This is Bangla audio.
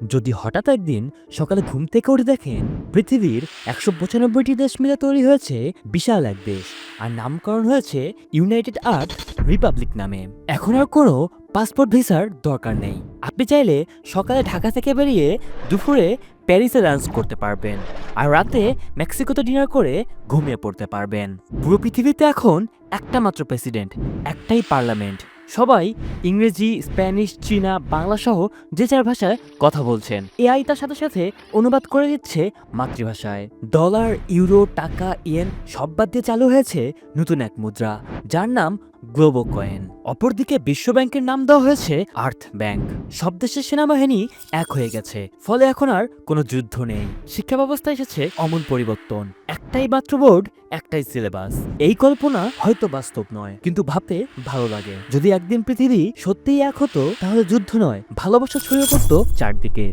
যদি হঠাৎ একদিন সকালে ঘুম থেকে উঠে দেখেন পৃথিবীর একশো পঁচানব্বইটি দেশ মিলে তৈরি হয়েছে বিশাল এক দেশ, আর নামকরণ হয়েছে ইউনাইটেড আর্থ রিপাবলিক নামে। এখন আর কোনো পাসপোর্ট ভিসার দরকার নেই। আপনি চাইলে সকালে ঢাকা থেকে বেরিয়ে দুপুরে প্যারিসে লাঞ্চ করতে পারবেন, আর রাতে মেক্সিকোতে ডিনার করে ঘুমিয়ে পড়তে পারবেন। পুরো পৃথিবীতে এখন একটা মাত্র প্রেসিডেন্ট, একটাই পার্লামেন্ট সবাই ইংরেজি, স্প্যানিশ, চীনা, বাংলা সহ যে চার ভাষায় কথা বলছেন। এআই তার সাথে সাথে অনুবাদ করে দিচ্ছে মাতৃভাষায়। ডলার, ইউরো, টাকা, ইয়েন সব বাদ দিয়ে চালু হয়েছে নতুন এক মুদ্রা, যার নাম গ্লোবো কয়েন অপরদিকে বিশ্ব ব্যাংকের নাম দেওয়া হয়েছে আর্থ ব্যাংক। সব দেশের সেনাবাহিনী এক হয়ে গেছে, ফলে এখন আর কোনো যুদ্ধ নেই। শিক্ষা ব্যবস্থায় এসেছে অমূল পরিবর্তন। একটাই মাত্র বোর্ড, একটাই সিলেবাস। এই কল্পনা হয়তো বাস্তব নয়, কিন্তু ভাবতে ভালো লাগে। যদি একদিন পৃথিবী সত্যিই এক হতো, তাহলে যুদ্ধ নয়, ভালোবাসা ছড়িয়ে পড়তো চারদিকে।